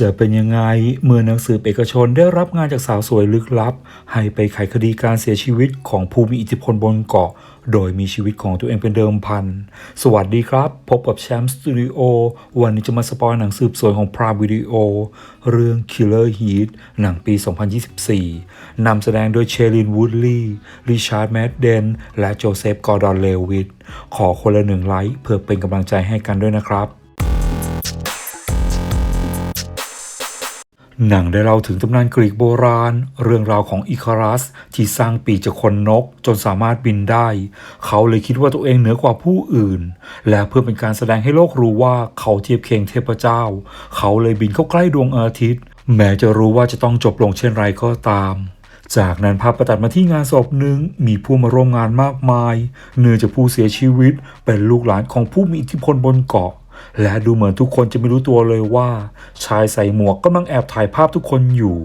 จะเป็นยังไงเมื่อหนังสือเอกชนได้รับงานจากสาวสวยลึกลับ ให้ไปไขคดีการเสียชีวิตของผู้มีอิทธิพลบนเกาะ โดยมีชีวิตของตัวเองเป็นเดิมพัน สวัสดีครับ พบกับแชมป์สตูดิโอวันนี้จะมาสปอยหนังสืบสวนของพรามวิดีโอ เรื่อง Killer Heat หนังปี 2024 นำแสดงโดยเชลินวูดลีย์ริชาร์ดแมดเดนและโจเซฟกอร์ดอนเลวิตขอคนละหนึ่งไลค์เพื่อเป็นกำลังใจให้กันด้วยนะครับ หนังได้เล่าถึงตำนานกรีกโบราณ เรื่องราวของอิคารัสที่สร้างปีกจากคนนกจนสามารถบินได้ เขาเลยคิดว่าตัวเองเหนือกว่าผู้อื่น และเพื่อเป็นการแสดงให้โลกรู้ว่าเขาเทียบเคียงเทพเจ้า เขาเลยบินเข้าใกล้ดวงอาทิตย์ แม้จะรู้ว่าจะต้องจบลงเช่นไรก็ตามจากนั้นภาพประตัดมาที่งานศพหนึ่งมีผู้มาร่วมงานมากมาย เนื่องจากผู้เสียชีวิตเป็นลูกหลานของผู้มีอิทธิพลบนเกาะ และดูเหมือนทุกคนจะไม่รู้ตัวเลยว่า ชายใส่หมวกกำลังแอบถ่ายภาพทุกคนอยู่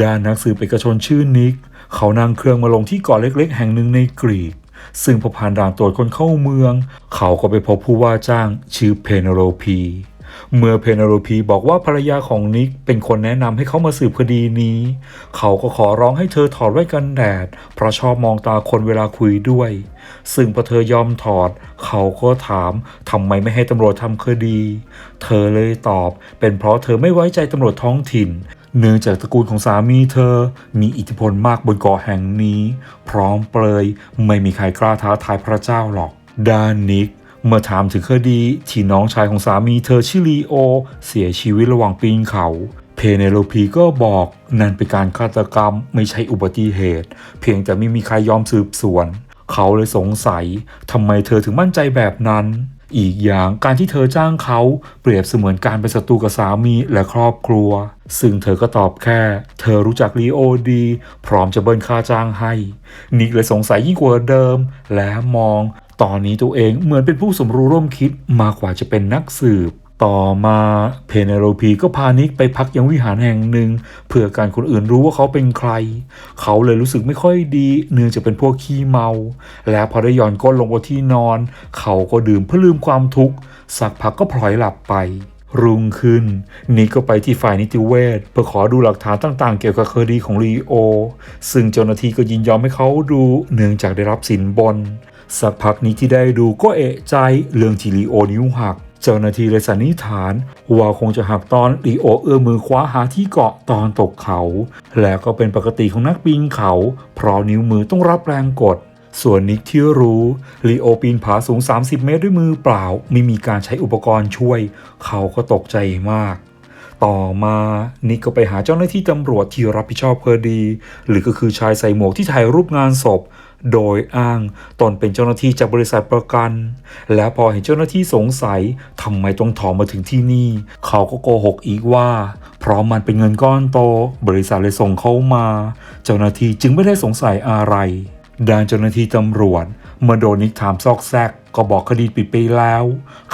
ด้านนักสืบเอกชนชื่อนิก เขานั่งเครื่องมาลงที่เกาะเล็ก ๆ แห่งหนึ่งในกรีก ซึ่งพอผ่านด่านตรวจคนเข้าเมือง เขาก็ไปพบผู้ว่าจ้างชื่อเพเนโลพี เมื่อเพเนโรพีบอกว่าภรรยาของนิกเป็นคนแนะนำให้เขามาสืบคดีนี้ เขาก็ขอร้องให้เธอถอดแว่นกันแดด เพราะชอบมองตาคนเวลาคุยด้วย ซึ่งพอเธอยอมถอด เขาก็ถามทำไมไม่ให้ตำรวจทำคดี เธอเลยตอบ เป็นเพราะเธอไม่ไว้ใจตำรวจท้องถิ่นเนื่องจากตระกูลของสามีเธอ มีอิทธิพลมากบนเกาะแห่งนี้ พร้อมเปรย ไม่มีใครกล้าท้าทายพระเจ้าหรอกด้านนิก เมื่อถามถึงคดีที่น้องชายของสามีเธอชื่อลีโอ เสียชีวิตระหว่างปีนเขา เพเนโลพีก็บอกนั่นเป็นการฆาตกรรมไม่ใช่อุบัติเหตุ เพียงแต่ไม่มีใครยอมสืบสวน เขาเลยสงสัยทำไมเธอถึงมั่นใจแบบนั้นอีกอย่างการที่เธอจ้างเขาเปรียบเสมือนการเป็นศัตรูกับสามีและครอบครัว ซึ่งเธอก็ตอบแค่ เธอรู้จักลีโอดี พร้อมจะเบิ้ลค่าจ้างให้ นิกเลยสงสัยยิ่งกว่าเดิม และมอง ตอนนี้ตัวเองเหมือนเป็นผู้สมรู้ร่วมคิดมากกว่าจะเป็นนักสืบ ต่อมาเพเนโรพีก็พานิกไปพักยังวิหารแห่งหนึ่งเพื่อการคนอื่นรู้ว่าเขาเป็นใคร เขาเลยรู้สึกไม่ค่อยดีเนื่องจากเป็นพวกขี้เมา และพอได้ย่อนก้นลงบนที่นอน เขาก็ดื่มเพื่อลืมความทุกข์สักพักก็พลอยหลับไปรุ่งขึ้น นิกก็ไปที่ฝ่ายนิติเวชเพื่อขอดูหลักฐานต่างๆ เกี่ยวกับคดีของลีโอ ซึ่งเจ้าหน้าที่ก็ยินยอมให้เขาดูเนื่องจากได้รับสินบน สักพักนี้ที่ได้ดูก็เอะใจเรื่องที่ลีโอนิ้วหัก เจ้าหน้าที่เลยสันนิษฐาน ว่าคงจะหักตอนลีโอเอื้อมมือคว้าหาที่เกาะตอนตกเขา และก็เป็นปกติของนักปีนเขา เพราะนิ้วมือต้องรับแรงกด ส่วนนิกที่รู้ลีโอปีนผาสูง 30 เมตรด้วยมือเปล่า ไม่มีการใช้อุปกรณ์ช่วย เขาก็ตกใจมากต่อมานิกก็ไปหาเจ้าหน้าที่ตำรวจที่รับผิดชอบคดี หรือก็คือชายใส่หมวกที่ถ่ายรูปงานศพ โดยอ้างตนเป็นเจ้าหน้าที่จากบริษัทประกัน และพอเห็นเจ้าหน้าที่สงสัยทำไมต้องถอมาถึงที่นี่ เขาก็โกหกอีกว่า เพราะมันเป็นเงินก้อนโต บริษัทเลยส่งเขามา เจ้าหน้าที่จึงไม่ได้สงสัยอะไรด้านเจ้าหน้าที่ตำรวจ เมื่อโดนนิกถามซอกแซก ก็บอกคดีปิดไปแล้ว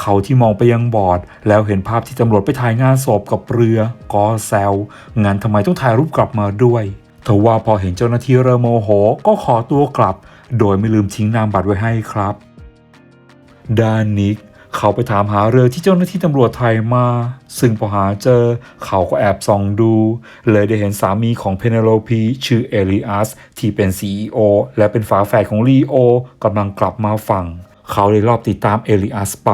เขาที่มองไปยังบอร์ด แล้วเห็นภาพที่ตำรวจไปถ่ายงานศพกับเรือ ก็แซวงั้นทำไมต้องถ่ายรูปกลับมาด้วย ทว่าพอเห็นเจ้าหน้าที่เริ่มโมโหก็ขอตัวกลับ โดยไม่ลืมทิ้งนามบัตรไว้ให้ครับ ดานนิกเขาไปถามหาเรือที่เจ้าหน้าที่ตำรวจไทยมา ซึ่งพอหาเจอ เขาก็แอบส่องดู เลยได้เห็นสามีของเพเนโลพีชื่อเอลิอัสที่เป็น CEO และเป็นฝาแฝดของลีโอกำลังกลับมาฝั่ง เขาเลยรอบติดตามเอลิอัสไป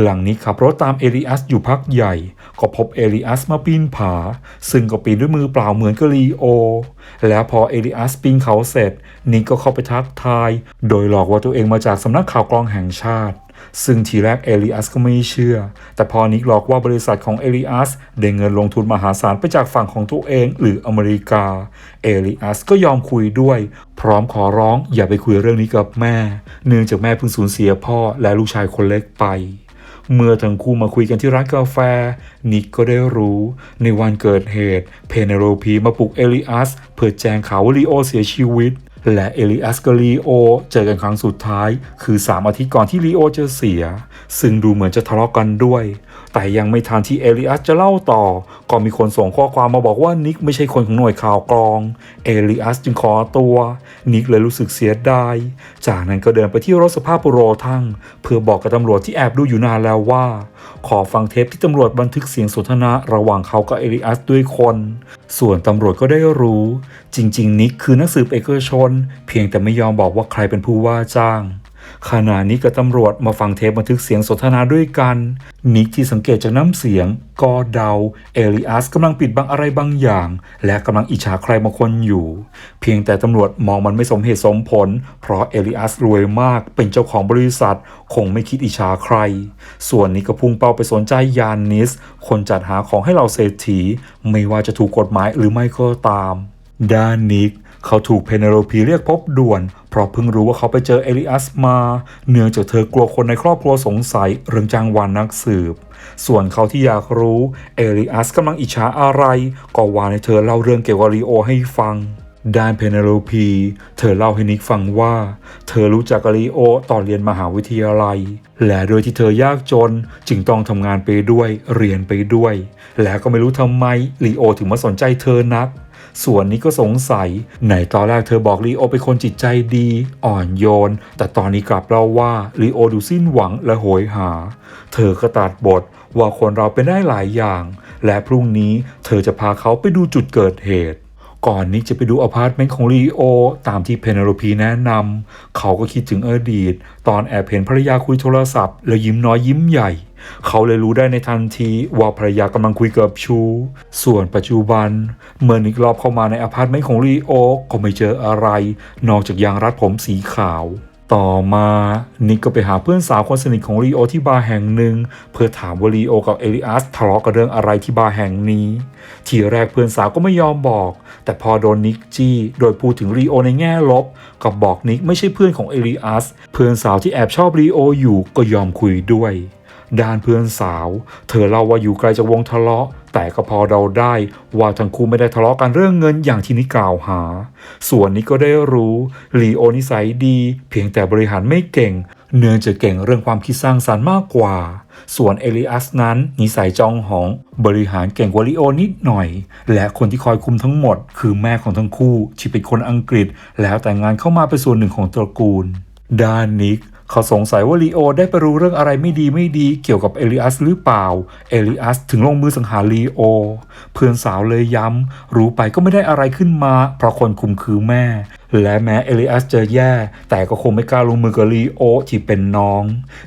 หลังนี้ขับรถตามเอลิอัสอยู่พักใหญ่ ก็พบเอลิอัสมาปีนผา ซึ่งก็ปีนด้วยมือเปล่าเหมือนกับลีโอ แล้วพอเอลิอัสปีนเขาเสร็จ นิกก็เข้าไปทักทาย โดยหลอกว่าตัวเองมาจากสำนักข่าวกรองแห่งชาติ ซึ่งทีแรกเอลิอัสก็ไม่เชื่อ แต่พอนิกหลอกว่าบริษัทของเอลิอัสได้เงินลงทุนมหาศาลไปจากฝั่งของตัวเองหรืออเมริกา เอลิอัสก็ยอมคุยด้วย พร้อมขอร้องอย่าไปคุยเรื่องนี้กับแม่ เนื่องจากแม่เพิ่งสูญเสียพ่อและลูกชายคนเล็กไป เมื่อทั้งคู่มาคุยกันที่ร้านกาแฟ นิกก็ได้รู้ ในวันเกิดเหตุ เพเนโรพีมาปลุกเอลิอัส เพื่อแจ้งข่าวว่าลีโอเสียชีวิต และเอลิอัสกับลีโอเจอกันครั้งสุดท้าย คือ 3 อาทิตย์ก่อนที่ลีโอจะเสีย ซึ่งดูเหมือนจะทะเลาะกันด้วย แต่ยังไม่ทันที่เอลิอัสจะเล่าต่อ ก็มีคนส่งข้อความมาบอกว่านิกไม่ใช่คนของหน่วยข่าวกรอง เอลิอัสจึงขอตัว นิกเลยรู้สึกเสียดาย จากนั้นก็เดินไปที่รถสภาพโรทั้งเพื่อบอกกับตำรวจที่แอบดูอยู่นานแล้วว่า ขอฟังเทปที่ตำรวจบันทึกเสียงสนทนาระหว่างเขากับเอริอัสด้วยคน ส่วนตำรวจก็ได้รู้ จริง ๆ นิกคือนักสืบเอกชน เพียงแต่ไม่ยอมบอกว่าใครเป็นผู้ว่าจ้าง ขณะนี้กับตำรวจมาฟังเทปบันทึกเสียงสนทนาด้วยกัน นิกที่สังเกตจากน้ำเสียง ก็เดา เอลิอัสกำลังปิดบังอะไรบางอย่าง และกำลังอิจฉาใครบางคนอยู่ เพียงแต่ตำรวจมองมันไม่สมเหตุสมผล เพราะเอลิอัสรวยมากเป็นเจ้าของบริษัท คงไม่คิดอิจฉาใคร ส่วนนี้ก็พุ่งเป้าไปสนใจยานนิส คนจัดหาของให้เราเศรษฐี ไม่ว่าจะถูกกฎหมายหรือไม่ก็ตามด้านนิก เขาถูกเพเนโลพีเรียกพบด่วน เพราะเพิ่งรู้ว่าเขาไปเจอเอลิอัสมา เนื่องจากเธอกลัวคนในครอบครัวสงสัยเรื่องจ้างวานนักสืบ ส่วนเขาที่อยากรู้เอลิอัสกำลังอิจฉาอะไร ก็วานให้เธอเล่าเรื่องเกี่ยวกับลีโอให้ฟังด้านเพเนโลพี เธอเล่าให้นิกฟังว่า เธอรู้จักกับลีโอตอนเรียนมหาวิทยาลัย และโดยที่เธอยากจนจึงต้องทำงานไปด้วยเรียนไปด้วย และก็ไม่รู้ทำไมลีโอถึงมาสนใจเธอนัก ส่วนนี้ก็สงสัย ไหนตอนแรกเธอบอกลีโอเป็นคนจิตใจดี อ่อนโยน แต่ตอนนี้กลับเล่าว่าลีโอดูสิ้นหวังและโหยหา เธอก็ตัดบทว่าคนเราเป็นได้หลายอย่าง และพรุ่งนี้เธอจะพาเขาไปดูจุดเกิดเหตุก่อนนิกจะไปดูอพาร์ตเมนต์ของลีโอ ตามที่เพเนโลพีแนะนำ เขาก็คิดถึงอดีต ตอนแอบเห็นภรรยาคุยโทรศัพท์ แล้วยิ้มน้อยยิ้มใหญ่ เขาเลยรู้ได้ในทันทีว่าภรรยากำลังคุยกับชู ส่วนปัจจุบัน เมื่อนิกรอบเข้ามาในอพาร์ตเมนต์ของลีโอก็ไม่เจออะไร นอกจากยางรัดผมสีขาว ต่อมานิกก็ไปหาเพื่อนสาวคนสนิทของลีโอที่บาร์แห่งหนึ่ง เพื่อถามว่าลีโอกับเอลิอัสทะเลาะกันเรื่องอะไรที่บาร์แห่งนี้ ทีแรกเพื่อนสาวก็ไม่ยอมบอก แต่พอโดนนิกจี้โดยพูดถึงลีโอในแง่ลบก็บอกนิกไม่ใช่เพื่อนของเอลิอัสเพื่อนสาวที่แอบชอบลีโออยู่ก็ยอมคุยด้วย ด้านเพื่อนสาว เธอเล่าว่าอยู่ไกลจากวงทะเลาะ แต่ก็พอเดาได้ว่าทั้งคู่ไม่ได้ทะเลาะกันเรื่องเงินอย่างที่นิกล่าวหา ส่วนนี้ก็ได้รู้ลีโอนิสัยดี เพียงแต่บริหารไม่เก่ง เนื่องจากเก่งเรื่องความคิดสร้างสรรค์มากกว่า ส่วนเอลิอัสนั้นนิสัยจองหอง บริหารเก่งกว่าลีโอนิดหน่อย และคนที่คอยคุมทั้งหมด คือแม่ของทั้งคู่ที่เป็นคนอังกฤษ แล้วแต่งงานเข้ามาเป็นส่วนหนึ่งของตระกูลด้านนิก เขาสงสัยว่าลีโอได้ไปรู้เรื่องอะไรไม่ดีไม่ดีเกี่ยวกับเอลิอัสหรือเปล่า เอลิอัสถึงลงมือสังหารลีโอ เพื่อนสาวเลยย้ำ รู้ไปก็ไม่ได้อะไรขึ้นมา เพราะคนคุมคือแม่ และแม้เอลิอัสจะแย่ แต่ก็คงไม่กล้าลงมือกับลีโอที่เป็นน้อง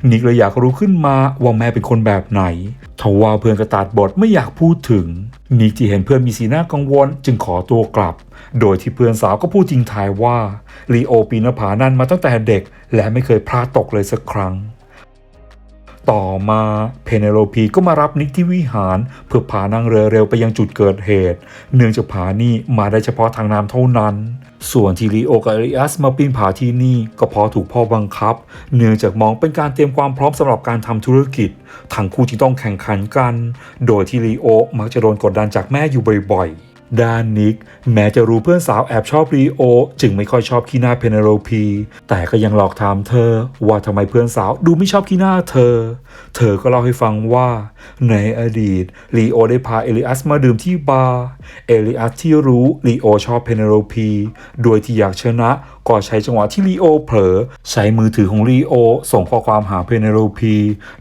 นิกเลยอยากรู้ขึ้นมาว่าแม่เป็นคนแบบไหนทว่าเพื่อนกระตัดบทไม่อยากพูดถึง นิกที่เห็นเพื่อนมีสีหน้ากังวลจึงขอตัวกลับ โดยที่เพื่อนสาวก็พูดจริงทายว่าลีโอปีนาผานั่นมาตั้งแต่เด็ก และไม่เคยพลาดตกเลยสักครั้ง ต่อมาเพเนโลพีก็มารับนิกที่วิหาร เพื่อพานั่งเรือเร็วไปยังจุดเกิดเหตุ เนื่องจากผานี่มาได้เฉพาะทางน้ำเท่านั้น ส่วนที่ลีโอกับเอลิอัสมาปีนผาที่นี่ก็เพราะถูกพ่อบังคับ เนื่องจากมองเป็นการเตรียมความพร้อมสำหรับการทำธุรกิจ ทั้งคู่จึงต้องแข่งขันกัน โดยที่ลีโอมักจะโดนกดดันจากแม่อยู่บ่อยๆ ด้านนิก แม้จะรู้เพื่อนสาวแอบชอบรีโอ จึงไม่ค่อยชอบขี้หน้าเพเนโลพี แต่ก็ยังหลอกถามเธอ ว่าทำไมเพื่อนสาวดูไม่ชอบขี้หน้าเธอ เธอก็เล่าให้ฟังว่า ในอดีตรีโอได้พาเอลิอัสมาดื่มที่บาร์เอลิอัสที่รู้รีโอชอบเพเนโลพีโดยที่อยากชนะ ก็ใช้จังหวะที่ลีโอเผลอใช้มือถือของลีโอส่งข้อความหาเพเนโลพี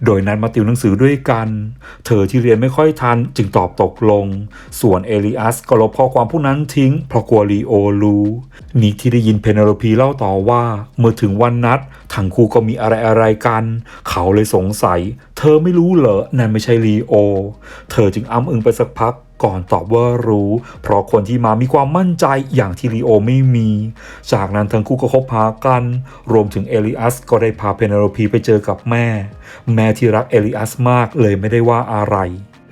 โดยนัดมาติวหนังสือด้วยกัน เธอที่เรียนไม่ค่อยทันจึงตอบตกลง ส่วนเอลิอัสก็ลบข้อความพวกนั้นทิ้งเพราะกลัวลีโอรู้นิกที่ได้ยินเพเนโลพีเล่าต่อว่าเมื่อถึงวันนัดทั้งคู่ก็มีอะไรอะไรๆกัน เขาเลยสงสัย เธอไม่รู้เหรอนั่นไม่ใช่ลีโอ เธอจึงอ้ำอึงไปสักพัก ก่อนตอบว่ารู้ เพราะคนที่มามีความมั่นใจอย่างที่ลีโอไม่มี จากนั้นทั้งคู่ก็คบหากัน รวมถึงเอลิอัสก็ได้พาเพเนโลพีไปเจอกับแม่ แม่ที่รักเอลิอัสมากเลยไม่ได้ว่าอะไร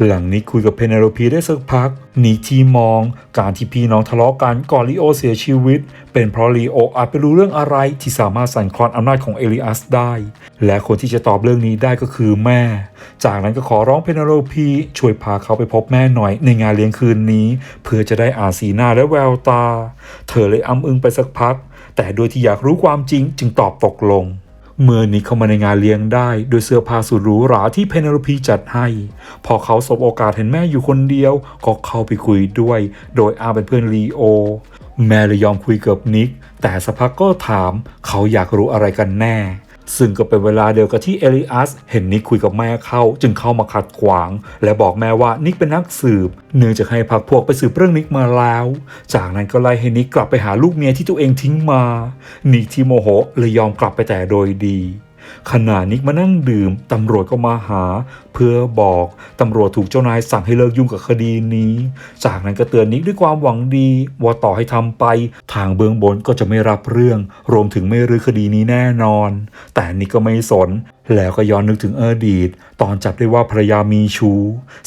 หลังนิกคุยกับเพเนโลพีได้สักพักนิกที่มอง การที่พี่น้องทะเลาะกันก่อนลีโอเสียชีวิต เป็นเพราะลีโออาจไปรู้เรื่องอะไรที่สามารถสั่นคลอนอำนาจของเอลิอัสได้ และคนที่จะตอบเรื่องนี้ได้ก็คือแม่ จากนั้นก็ขอร้องเพเนโลพีช่วยพาเขาไปพบแม่หน่อยในงานเลี้ยงคืนนี้ เพื่อจะได้อ่านสีหน้าและแววตา เธอเลยอ้ำอึ้งไปสักพัก แต่โดยที่อยากรู้ความจริงจึงตอบตกลง เมื่อนิกเข้ามาในงานเลี้ยงได้โดยเสื้อผ้าสุดหรูหราที่เพนโลพีจัดให้ พอเขาสบโอกาสเห็นแม่อยู่คนเดียว ก็เข้าไปคุยด้วย โดยอาเป็นเพื่อนลีโอ แม่เลยยอมคุยกับนิก แต่สักพักก็ถามเขาอยากรู้อะไรกันแน่ ซึ่งก็เป็นเวลาเดียวกับที่เอลิอัสเห็นนิกคุยกับแม่เข้า จึงเข้ามาขัดขวาง และบอกแม่ว่านิกเป็นนักสืบ เนื่องจากให้พักพวกไปสืบเรื่องนิกมาแล้ว จากนั้นก็ไล่ให้นิกกลับไปหาลูกเมียที่ตัวเองทิ้งมา นิกที่โมโหเลยยอมกลับไปแต่โดยดีขณะนิกมานั่งดื่ม ตำรวจก็มาหา เพื่อบอกตำรวจถูกเจ้านายสั่งให้เลิกยุ่งกับคดีนี้ จากนั้นก็เตือนนิกด้วยความหวังดี ว่าต่อให้ทำไป ทางเบื้องบนก็จะไม่รับเรื่อง รวมถึงไม่รื้อคดีนี้แน่นอน แต่นิกก็ไม่สน แล้วก็ย้อนนึกถึงอดีต ตอนจับได้ว่าภรรยามีชู้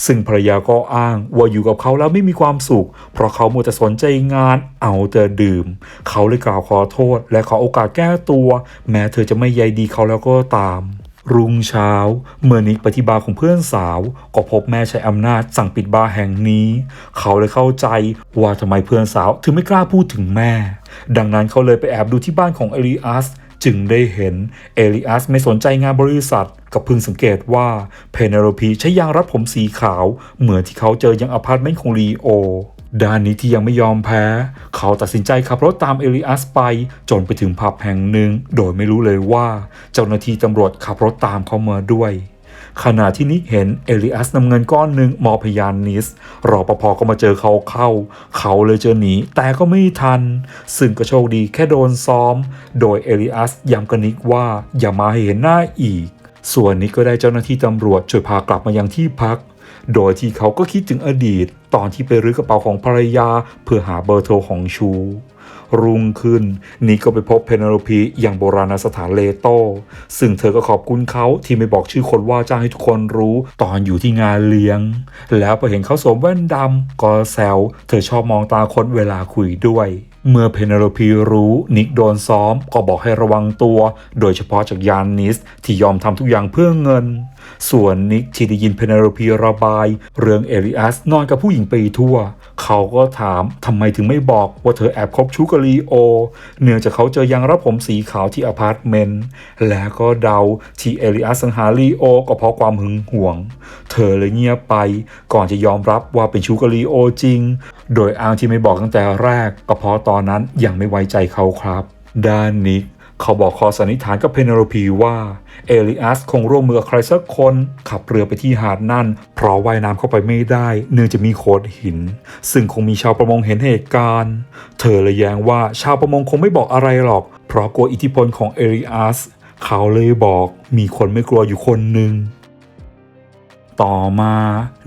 ซึ่งภรรยาก็อ้างว่าอยู่กับเขาแล้วไม่มีความสุข เพราะเขามัวแต่สนใจงาน เอาแต่ดื่ม เขาเลยกล่าวขอโทษ และขอโอกาสแก้ตัว แม้เธอจะไม่ใยดีเขาแล้วก็ตาม รุ่งเช้า เมื่อนิกไปที่บาร์ของเพื่อนสาว ก็พบแม่ใช้อำนาจสั่งปิดบาร์แห่งนี้ เขาเลยเข้าใจว่าทำไมเพื่อนสาวถึงไม่กล้าพูดถึงแม่ ดังนั้นเขาเลยไปแอบดูที่บ้านของเอลิอัสจึงได้เห็นเอลิอัสไม่สนใจงานบริษัทกับพึงสังเกตว่าเพเนโลพีใช้ยางรัดผมสีขาว เหมือนที่เขาเจอยังอพาร์ตเมนต์ของลีโอ ด้านนี้ที่ยังไม่ยอมแพ้ เขาตัดสินใจขับรถตามเอลิอัสไป จนไปถึงผับแห่งหนึ่ง โดยไม่รู้เลยว่าเจ้าหน้าที่ตำรวจขับรถตามเขามาด้วย ขณะที่นิกเห็นเอลิอัสนำเงินก้อนหนึ่งมอบพยานนิส รอปภก็มาเจอเขาเข้า เขาเลยเจอหนีแต่ก็ไม่ทัน ซึ่งก็โชคดีแค่โดนซ้อม โดยเอลิอัสย้ำกับนิกว่าอย่ามาให้เห็นหน้าอีก ส่วนนิกก็ได้เจ้าหน้าที่ตำรวจช่วยพากลับมายังที่พัก โดยที่เขาก็คิดถึงอดีต ตอนที่ไปรื้อกระเป๋าของภรรยา เพื่อหาเบอร์โทรของชู รุ่งขึ้นนิกก็ไปพบเพเนโลพีอย่างโบราณสถานเลโต ซึ่งเธอก็ขอบคุณเขาที่ไม่บอกชื่อคนว่าจ้างให้ทุกคนรู้ตอนอยู่ที่งานเลี้ยง แล้วพอเห็นเขาสวมแว่นดำก็แซวเธอชอบมองตาคนเวลาคุยด้วย เมื่อเพเนโลพีรู้นิกโดนซ้อมก็บอกให้ระวังตัว โดยเฉพาะจากยานนิสที่ยอมทำทุกอย่างเพื่อเงิน ส่วนนิกที่ได้ยินเพเนโลพีระบาย เรื่องเอลิอัสนอนกับผู้หญิงไปทั่ว เขาก็ถามทำไมถึงไม่บอกว่าเธอแอบคบชู้กับลีโอ เนื่องจากเขาเจอยางรับผมสีขาวที่อพาร์ตเมนต์และก็เดาที่เอลิอัสสังหาลีโอก็เพราะความหึงหวง เธอเลยเงียบไป ก่อนจะยอมรับว่าเป็นชู้กับลีโอจริง โดยอ้างที่ไม่บอกตั้งแต่แรก ก็เพราะตอนนั้นยังไม่ไว้ใจเขาครับ ด้านนิกเขาบอกคอสันนิษฐานกับเพเนโลพีว่าเอลิอัสคงร่วมมือกับใครสักคนขับเรือไปที่หาดนั่น เพราะว่ายน้ำเข้าไปไม่ได้ เนื่องจากมีโขดหิน ซึ่งคงมีชาวประมงเห็นเหตุการณ์ เธอเลยแย้งว่าชาวประมงคงไม่บอกอะไรหรอก เพราะกลัวอิทธิพลของเอลิอัสเขาเลยบอกมีคนไม่กลัวอยู่คนหนึ่ง ต่อมา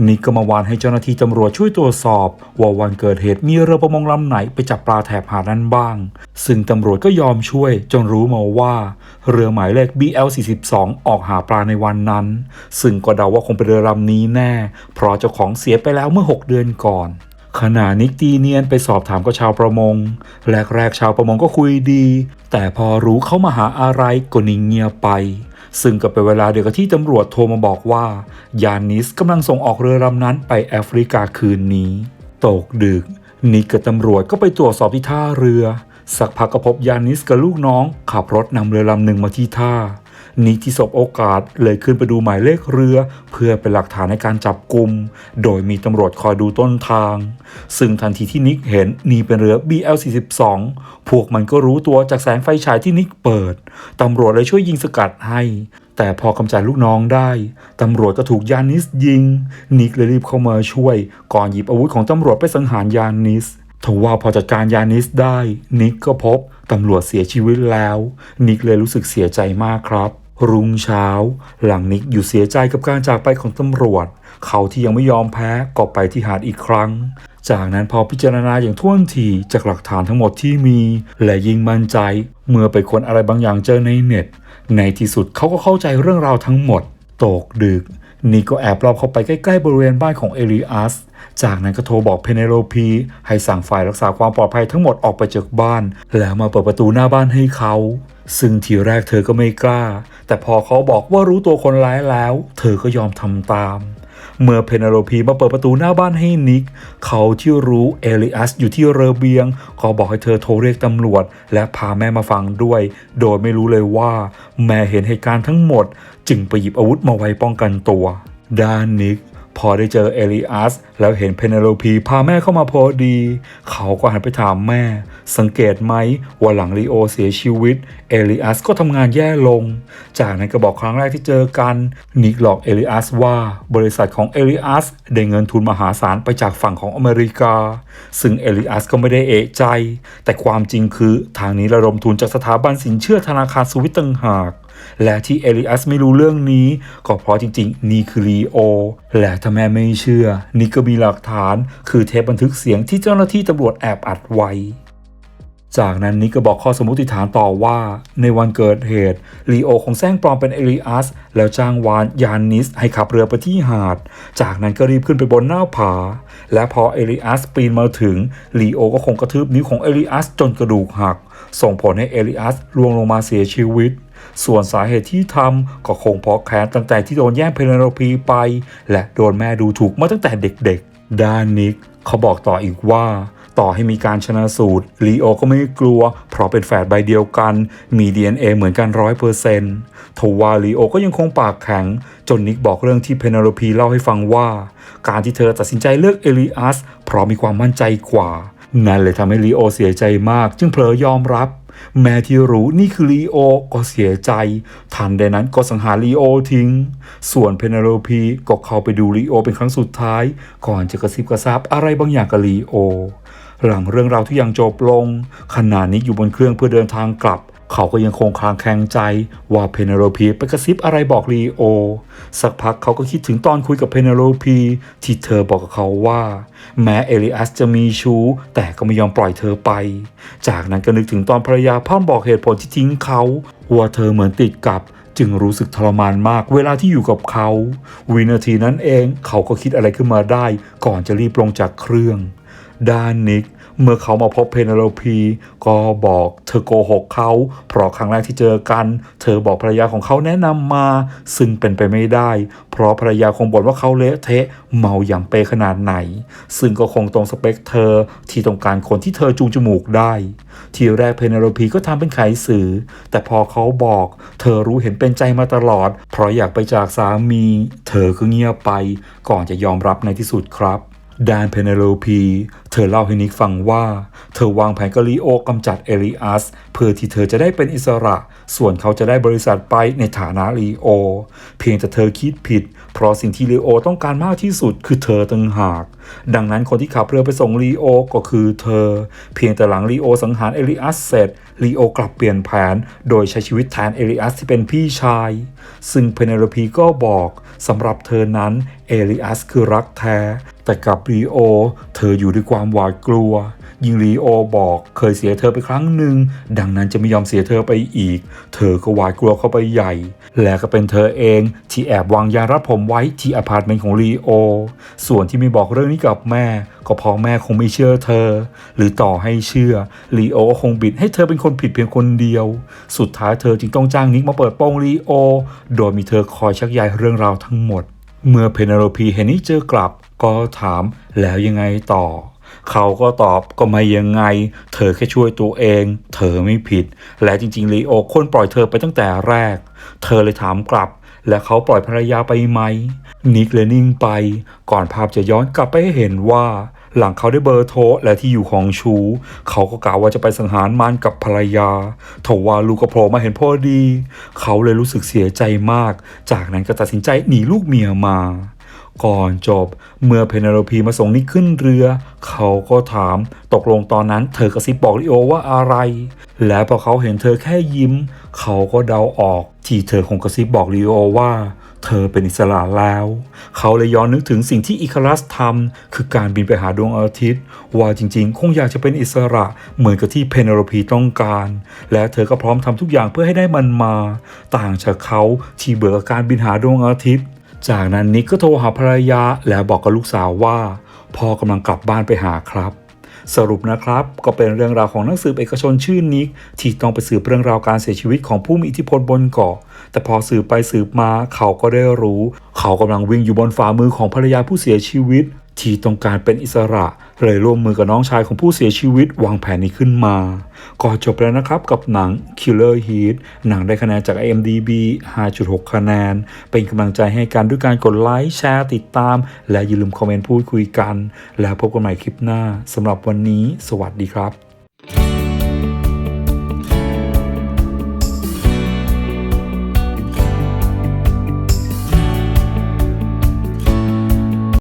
นิกก็มาวานให้เจ้าหน้าที่ตำรวจช่วยตรวจสอบ ว่าวันเกิดเหตุมีเรือประมงลำไหนไปจับปลาแถบหาดนั้นบ้าง ซึ่งตำรวจก็ยอมช่วย จนรู้มาว่า เรือหมายเลข BL42 ออกหาปลาในวันนั้น ซึ่งก็เดาว่าคงเป็นเรือลำนี้แน่ เพราะเจ้าของเสียไปแล้วเมื่อ 6 เดือนก่อนขณะนิกตีเนียนไปสอบถามกับชาวประมง แรกๆชาวประมงก็คุยดี แต่พอรู้เข้ามาหาอะไรก็นิ่งเงียบไป ซึ่งก็เป็นเวลาเดียวกับที่ตำรวจโทรมาบอกว่า ยานิสกำลังส่งออกเรือลำนั้นไปแอฟริกาคืนนี้ ตกดึก นิกกับตำรวจก็ไปตรวจสอบที่ท่าเรือ สักพักก็พบยานิสกับลูกน้อง ขับรถนำเรือลำหนึ่งมาที่ท่า นิกที่สบโอกาสเลยขึ้นไปดูหมายเลขเรือ เพื่อเป็นหลักฐานในการจับกลุ่มโดยมีตำรวจคอยดูต้นทาง ซึ่งทันทีที่นิกเห็นนี่เป็นเรือ BL42 พวกมันก็รู้ตัวจากแสงไฟฉายที่นิกเปิด ตำรวจเลยช่วยยิงสกัดให้ แต่พอกำจัดลูกน้องได้ ตำรวจก็ถูกยานิสยิง นิกเลยรีบเข้ามาช่วย ก่อนหยิบอาวุธของตำรวจไปสังหารยานิสทว่าพอจัดการยานิสได้ นิกก็พบตำรวจเสียชีวิตแล้ว นิกเลยรู้สึกเสียใจมากครับ รุ่งเช้า หลังนิกอยู่เสียใจกับการจากไปของตำรวจ เขาที่ยังไม่ยอมแพ้ก็ไปที่หาดอีกครั้ง จากนั้นพอพิจารณาอย่างท่วนทีจากหลักฐานทั้งหมดที่มี และยิ่งมั่นใจ เมื่อไปค้นอะไรบางอย่างเจอในเน็ต ในที่สุดเขาก็เข้าใจเรื่องราวทั้งหมด ตกดึกนี่ก็แอบลอบเข้าไปใกล้ ๆ บริเวณบ้านของเอลิอัส จากนั้นก็โทรบอกเพเนโลพีให้สั่งฝ่ายรักษาความปลอดภัยทั้งหมดออกไปจากบ้าน แล้วมาเปิดประตูหน้าบ้านให้เขา ซึ่งทีแรกเธอก็ไม่กล้า แต่พอเขาบอกว่ารู้ตัวคนร้ายแล้ว เธอก็ยอมทำตาม เมื่อเพเนโลพีมาเปิดประตูหน้าบ้านให้นิก เขาที่รู้เอลิอัสอยู่ที่เรเบียงก็บอกให้เธอโทรเรียกตำรวจ และพาแม่มาฟังด้วย โดยไม่รู้เลยว่า แม่เห็นเหตุการณ์ทั้งหมด จึงไปหยิบอาวุธมาไว้ป้องกันตัวด้านนิก พอได้เจอเอลิอัสแล้วเห็นเพเนโลพีพาแม่เข้ามาพอดี เขาก็หันไปถามแม่ สังเกตไหมว่าหลังลีโอเสียชีวิต เอลิอัสก็ทำงานแย่ลง จากนั้นก็บอกครั้งแรกที่เจอกัน นิกหลอกเอลิอัสว่าบริษัทของเอลิอัสได้เงินทุนมหาศาลไปจากฝั่งของอเมริกา ซึ่งเอลิอัสก็ไม่ได้เอะใจ แต่ความจริงคือทางนี้ระดมทุนจากสถาบันสินเชื่อธนาคารสวิตต่างหาก และที่เอลิอัสไม่รู้เรื่องนี้ ก็เพราะจริงๆ นี่คือลีโอ และถ้าแม่ไม่เชื่อ นี่ก็มีหลักฐาน คือเทปบันทึกเสียงที่เจ้าหน้าที่ตำรวจแอบอัดไว้จากนั้นนิกก็บอกข้อสมมติฐานต่อว่า ในวันเกิดเหตุลีโอคงแซงปลอมเป็นเอลิอัส แล้วจ้างวานยานนิสให้ขับเรือไปที่หาด จากนั้นก็รีบขึ้นไปบนหน้าผา และพอเอลิอัสปีนมาถึงลีโอก็คงกระทืบนิ้วของเอลิอัสจนกระดูกหัก ส่งผลให้เอลิอัสล่วงลงมาเสียชีวิต ส่วนสาเหตุที่ทำก็คงเพราะแค้นตั้งแต่ที่โดนแย่งเพเนโลพีไป และโดนแม่ดูถูกมาตั้งแต่เด็กๆ ด้านนิกเขาบอกต่ออีกว่าต่อให้มีการชนะสูตรลีโอก็ไม่กลัว เพราะเป็นแฝดใบเดียวกัน มี DNA เหมือนกันร้อยเปอร์เซนต์ทว่าลีโอก็ยังคงปากแข็ง จนนิกบอกเรื่องที่เพนโลพีเล่าให้ฟังว่า การที่เธอตัดสินใจเลือกเอลิอัสเพราะมีความมั่นใจกว่า นั่นเลยทำให้ลีโอเสียใจมาก จึงเผลอยอมรับ แม้ที่รู้นี่คือลีโอก็เสียใจ ทันใดนั้นก็สังหารลีโอทิ้ง ส่วนเพเนโลพีก็เข้าไปดูลีโอเป็นครั้งสุดท้าย ก่อนจะกระซิบกระซาบอะไรบางอย่างกับลีโอ หลังเรื่องราวทุกอย่างจบลงขณะนี้อยู่บนเครื่องเพื่อเดินทางกลับ เขาก็ยังคงคลางแคลงใจว่าเพเนโลพีไปกระซิบอะไรบอกลีโอ สักพักเขาก็คิดถึงตอนคุยกับเพเนโลพีที่เธอบอกกับเขาว่า แม้เอลิอัสจะมีชู้ แต่ก็ไม่ยอมปล่อยเธอไป จากนั้นก็นึกถึงตอนภรรยาพร่ำบอกเหตุผลที่ทิ้งเขาว่าเธอเหมือนติดกับจึงรู้สึกทรมานมากเวลาที่อยู่กับเขา วินาทีนั้นเองเขาก็คิดอะไรขึ้นมาได้ ก่อนจะรีบลงจากเครื่อง ด้านนิก เมื่อเขามาพบเพเนโลพีก็บอกเธอโกหกเขา เพราะครั้งแรกที่เจอกัน เธอบอกภรรยาของเขาแนะนำมา ซึ่งเป็นไปไม่ได้ เพราะภรรยาคงบ่นว่าเขาเละเทะเมาอย่างเปขนาดไหน ซึ่งก็คงตรงสเปคเธอที่ต้องการคนที่เธอจูงจมูกได้ ทีแรกเพเนโลพีก็ทำเป็นไขสื่อ แต่พอเขาบอก เธอรู้เห็นเป็นใจมาตลอด เพราะอยากไปจากสามี เธอก็เงียบไป ก่อนจะยอมรับในที่สุดครับ ดานเพเนโลพี เธอเล่าให้นิกฟังว่า เธอวางแผนกับลีโอกำจัดเอลิอัส เพื่อที่เธอจะได้เป็นอิสระ ส่วนเขาจะได้บริษัทไปในฐานะลีโอ เพียงแต่เธอคิดผิด เพราะสิ่งที่ลีโอต้องการมากที่สุดคือเธอต่างหาก ดังนั้นคนที่ขับเรือไปส่งลีโอก็คือเธอ เพียงแต่หลังลีโอสังหารเอลิอัสเสร็จลีโอกลับเปลี่ยนแผน โดยใช้ชีวิตแทนเอลิอัสที่เป็นพี่ชาย ซึ่งเพเนโลพีก็บอกสำหรับเธอนั้นเอลิอัสคือรักแท้ แต่กับลีโอ เธออยู่ด้วยความหวาดกลัว ยิ่งลีโอบอกเคยเสียเธอไปครั้งหนึ่ง ดังนั้นจะไม่ยอมเสียเธอไปอีก เธอก็หวาดกลัวเข้าไปใหญ่ และก็เป็นเธอเองที่แอบวางยารัดผมไว้ที่อพาร์ตเมนต์ของลีโอ ส่วนที่ไม่บอกเรื่องนี้กับแม่ ก็เพราะแม่คงไม่เชื่อเธอ หรือต่อให้เชื่อลีโอคงบิดให้เธอเป็นคนผิดเพียงคนเดียว สุดท้ายเธอจึงต้องจ้างนิกมาเปิดโปงลีโอ โดยมีเธอคอยชักใยเรื่องราวทั้งหมด เมื่อเพเนโลพีเห็นนิกเจอกลับ ก็ถามแล้วยังไงต่อ เขาก็ตอบก็ไม่ยังไง เธอแค่ช่วยตัวเอง เธอไม่ผิด และจริงๆลีโอควรปล่อยเธอไปตั้งแต่แรก เธอเลยถามกลับ และเขาปล่อยภรรยาไปไหม นิกเลยนิ่งไป ก่อนภาพจะย้อนกลับไปให้เห็นว่าหลังเขาได้เบอร์โทรและที่อยู่ของชู เขาก็กล่าวว่าจะไปสังหารมันกับภรรยาทว่าลูกก็โผล่มาเห็นพอดี เขาเลยรู้สึกเสียใจมาก จากนั้นก็ตัดสินใจหนีลูกเมียมา ก่อนจบ เมื่อเพเนโลพีมาส่งนิกขึ้นเรือ เขาก็ถามตกลงตอนนั้นเธอกระซิบบอกลิโอว่าอะไร และพอเขาเห็นเธอแค่ยิ้ม เขาก็เดาออก ที่เธอคงกระซิบบอกลิโอว่าเธอเป็นอิสระแล้ว เขาเลยย้อนนึกถึงสิ่งที่อิคารัสทำคือการบินไปหาดวงอาทิตย์ ว่าจริงๆ คงอยากจะเป็นอิสระเหมือนกับที่เพเนโลพีต้องการ และเธอก็พร้อมทำทุกอย่างเพื่อให้ได้มันมา ต่างจากเขาที่เบื่อกับการบินหาดวงอาทิตย์ จากนั้นนิกก็โทรหาภรรยาแล้วบอกกับลูกสาวว่าพ่อกำลังกลับบ้านไปหาครับ สรุปนะครับก็เป็นเรื่องราวของนักสืบเอกชนชื่อนิกที่ต้องไปสืบเรื่องราวการเสียชีวิตของผู้มีอิทธิพลบนเกาะ แต่พอสืบไปสืบมาเขาก็ได้รู้ เขากำลังวิ่งอยู่บนฝ่ามือของภรรยาผู้เสียชีวิต ที่ต้องการเป็นอิสระ เลยร่วมมือกับน้องชายของผู้เสียชีวิตวางแผนนี้ขึ้นมา ก็จบแล้วนะครับกับหนัง Killer Heat หนังได้คะแนนจาก IMDb 5.6 คะแนน เป็นกำลังใจให้กันด้วยการกดไลค์แชร์ติดตาม และอย่าลืมคอมเมนต์พูดคุยกัน แล้วพบกันใหม่คลิปหน้าสำหรับวันนี้ สวัสดีครับ